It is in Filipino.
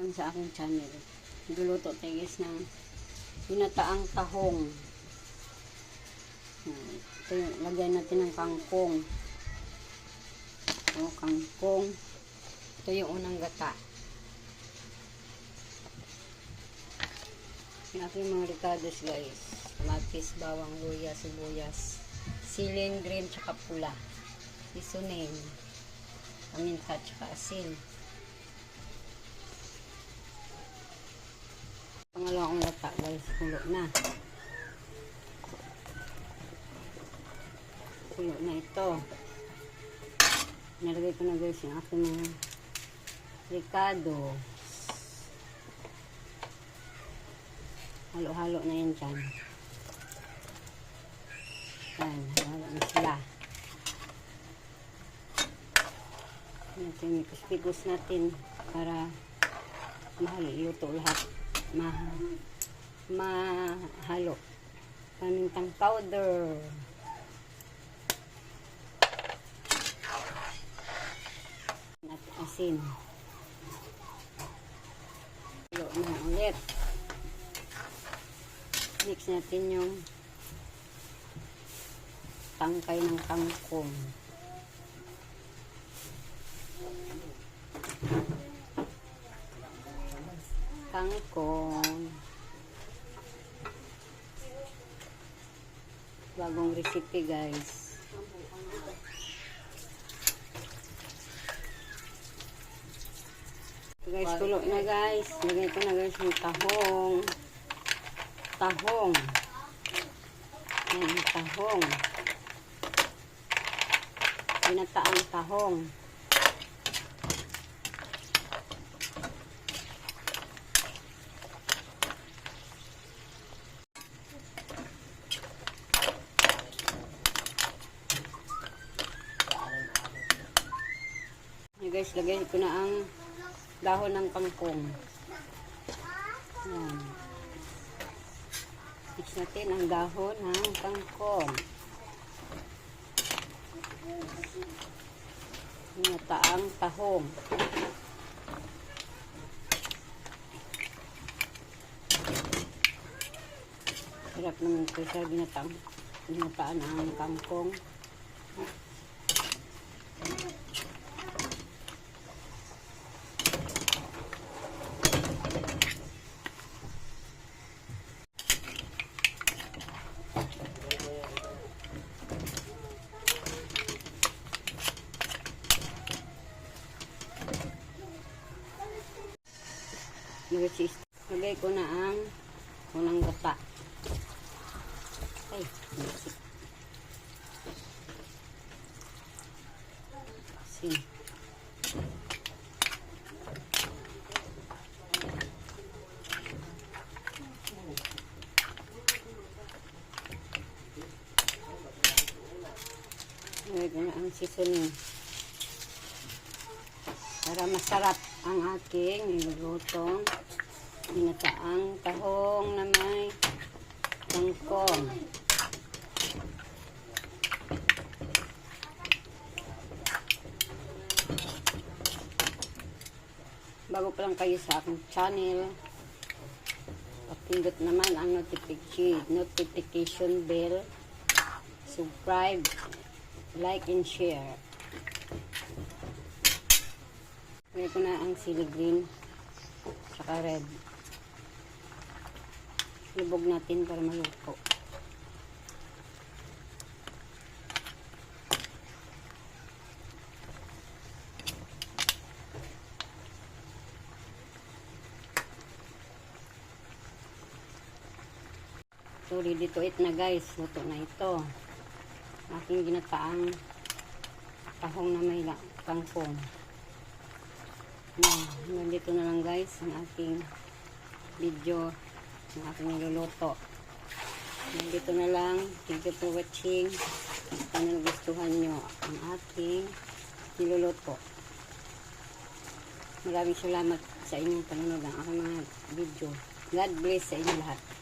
Welcome sa aking channel. Guluto tayo guys ng binataang tahong. Yan. Ito yung lagyan natin ng kangkong. Ito, kangkong. Ito yung unang gata. Yung aking mga ricados guys. Kamatis, bawang, luya, sibuyas, siling, green, tsaka pula. Isunin. Paminta, tsaka asin. Pangalawang lata guys, kulo na. Kulo na ito. Nalagay ko na guys yung aking mga ricado. Halo-halo na yan dyan. Yan, halo na sila. Yung pikus natin para mahaluto lahat ma mahalo. Pamintang powder. At asin. Halo na ulit. Mix natin yung tangkay ng kangkong kangkong. Bagong recipe guys. Guys, tulo na guys. Lagay ko na guys yung tahong. Tahong. Yan, tahong. Pinataang tahong. Yan guys, lagay ko na ang dahon ng kangkong. Yan. Mix natin ang dahon ng kangkong. Nataang tahong. Hirap naman ito sa ginatang ginataan ang kangkong. Nag-cheese. Lagay ko na ang unang gata. Ay. Sin. Lagay ko na ang seasoning. Para masarap ang aking nilulutong ginataang tahong na may kangkong. Bago pa lang kayo sa aking channel, pakindot naman ang notification, notification bell, subscribe, like and share. Lagay ko na ang sili green tsaka red. Lubog natin para maluto. So, ready to eat na guys. Luto na ito. Aking ginataang tahong na may la- kangkong. Yan, nandito na lang guys ang aking video ang aking niluluto. Nandito na lang. Thank you for watching. Sana nagustuhan nyo ang aking niluluto. Maraming salamat sa inyong panonood ng aking mga video. God bless sa inyo lahat.